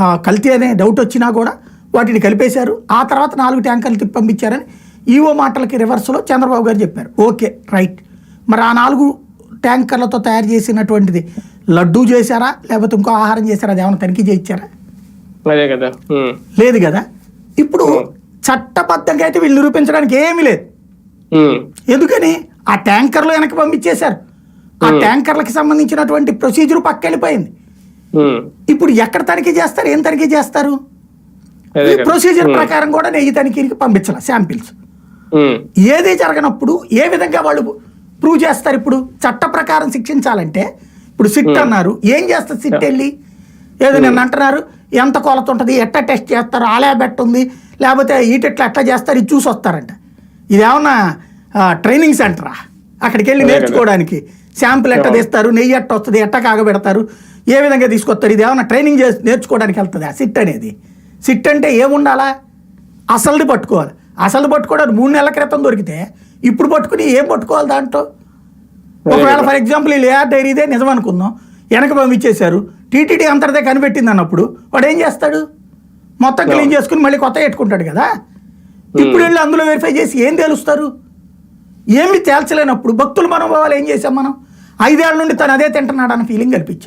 కల్తీ అనే డౌట్ వచ్చినా కూడా వాటిని కలిపేశారు. ఆ తర్వాత నాలుగు ట్యాంకర్లు తిప్పి పంపించారని ఈవో మాటలకి రివర్స్లో చంద్రబాబు గారు చెప్పారు. Okay right. మరి ఆ నాలుగు ట్యాంకర్లతో తయారు చేసినటువంటిది లడ్డూ చేశారా? లేకపోతే ఇంకో ఆహారం చేశారా? అది ఏమైనా తనిఖీ చేయించారా? అదే కదా. లేదు కదా. ఇప్పుడు చట్టబద్ధంగా అయితే వీళ్ళు నిరూపించడానికి ఏమీ లేదు. ఎందుకని? ఆ ట్యాంకర్లు వెనక్కి పంపించేశారు. ఆ ట్యాంకర్లకు సంబంధించినటువంటి ప్రొసీజర్ పక్కెళ్ళిపోయింది. ఇప్పుడు ఎక్కడ తనిఖీ చేస్తారు? ఏం తనిఖీ చేస్తారు? ఈ. ప్రొసీజర్ ప్రకారం కూడా నెయ్యి తనిఖీకి పంపించాలి శాంపిల్స్ ఉమ్, ఏది జరగనప్పుడు ఏ విధంగా వాళ్ళు ప్రూవ్ చేస్తారు ఇప్పుడు? చట్ట ప్రకారం శిక్షించాలంటే ఇప్పుడు సిట్ అన్నారు. ఏం చేస్తారు సిట్ వెళ్ళి? ఏదో నిన్న అంటున్నారు ఎంత కొలత ఉంటుంది ఎట్లా టెస్ట్ చేస్తారు ఆ ల్యాబ్ ఎట్ట ఉంది లేకపోతే ఈటెట్లా ఎట్లా చేస్తారు ఇది చూసి వస్తారంట. ఇదేమన్నా ట్రైనింగ్ సెంటరా అక్కడికి వెళ్ళి నేర్చుకోవడానికి. శాంపుల్ ఎట్ట తీస్తారు? నెయ్యి ఎట్ట వస్తుంది? ఎట్ట కాగబెడతారు? ఏ విధంగా తీసుకొస్తారు? ఇది ఏమన్నా ట్రైనింగ్ చేసి నేర్చుకోవడానికి వెళ్తుంది ఆ సిట్ అనేది? సిట్ అంటే ఏముండాలా? అసలుది పట్టుకోవాలి. అసలు పట్టుకోవడానికి మూడు నెలల క్రితం దొరికితే ఇప్పుడు పట్టుకుని ఏం పట్టుకోవాలి దాంట్లో? ఒకవేళ ఫర్ ఎగ్జాంపుల్ ఈ లేఆర్ డైరీదే నిజం అనుకుందాం వెనక పంపించేశారు టీటీడీ అంతటిదే కనిపెట్టింది అన్నప్పుడు వాడు ఏం చేస్తాడు? మొత్తం క్లీన్ చేసుకుని మళ్ళీ కొత్త పెట్టుకుంటాడు కదా? ఇప్పుడు వెళ్ళి అందులో వెరిఫై చేసి ఏం తేలుస్తారు? ఏమి తేల్చలేనప్పుడు భక్తుల మనోభావాలు ఏం చేసాం మనం? ఐదేళ్ళ నుండి తను అదే తింటున్నాడు అన్న ఫీలింగ్ కల్పించాం.